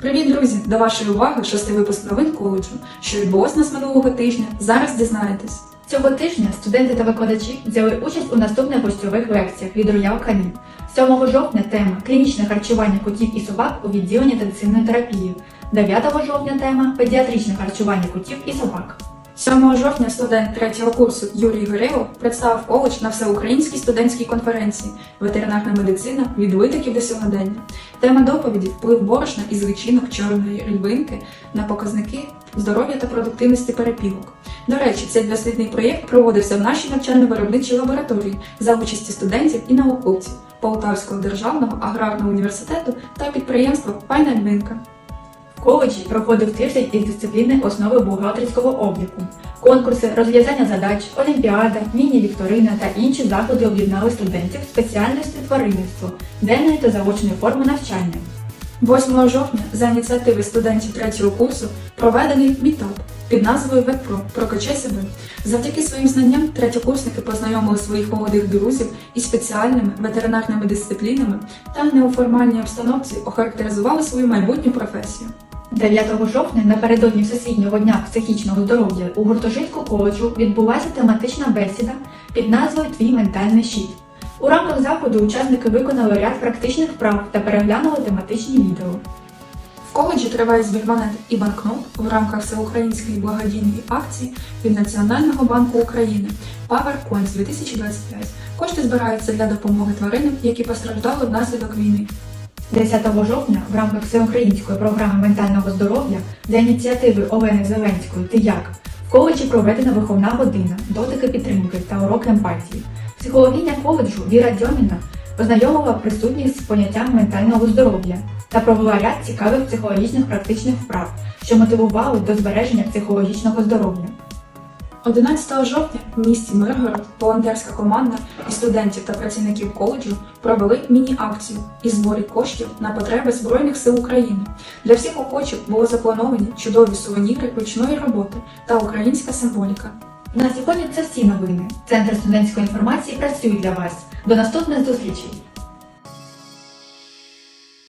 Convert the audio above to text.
Привіт, друзі! До вашої уваги шостий випуск новин коледжу, що відбулось нас минулого тижня. Зараз дізнаєтесь. Цього тижня студенти та викладачі взяли участь у наступних гостьових лекціях від Роял Канін. 7 жовтня тема клінічне харчування котів і собак у відділенні традиційної терапії. 9 жовтня тема педіатричне харчування котів і собак. 7 жовтня студент третього курсу Юрій Горєвов представив коледж на всеукраїнській студентській конференції Ветеринарна медицина від витоків до сьогодення. Тема доповіді вплив борошна із личинок чорної рибинки на показники здоров'я та продуктивності перепілок. До речі, цей дослідний проєкт проводився в нашій навчально-виробничій лабораторії за участі студентів і науковців Полтавського державного аграрного університету та підприємства Файна Альбинка. В коледжі проходив тиждень із дисципліни основи бухгалтерського обліку. Конкурси, розв'язання задач, олімпіада, міні-вікторина та інші заходи об'єднали студентів спеціальності тваринництво, денної та заочної форми навчання. 8 жовтня за ініціативи студентів третього курсу проведений мітап під назвою ВЕТПРО Прокачай себе. Завдяки своїм знанням третьокурсники познайомили своїх молодих друзів із спеціальними ветеринарними дисциплінами та в обстановці охарактеризували свою майбутню професію. 9 жовтня напередодні Всесвітнього дня психічного здоров'я у гуртожитку коледжу відбулася тематична бесіда під назвою Твій ментальний щит. У рамках заходу учасники виконали ряд практичних вправ та переглянули тематичні відео. В коледжі триває збір монет і банкнот в рамках всеукраїнської благодійної акції від Національного банку України Power Coins 2025. Кошти збираються для допомоги тваринам, які постраждали внаслідок війни. 10 жовтня в рамках всеукраїнської програми ментального здоров'я за ініціативи Олени Зеленської «Ти як?» в коледжі проведена виховна година, дотики підтримки та уроки емпатії. Психологиня коледжу Віра Дьоміна познайомила присутніх з поняттям ментального здоров'я та провела ряд цікавих психологічних практичних вправ, що мотивували до збереження психологічного здоров'я. 11 жовтня в місті Миргород волонтерська команда і студентів та працівників коледжу провели міні-акцію із зборі коштів на потреби Збройних сил України. Для всіх охочих було заплановані чудові сувеніри ручної роботи та українська символіка. На сьогодні це всі новини. Центр студентської інформації працює для вас. До наступних зустрічей!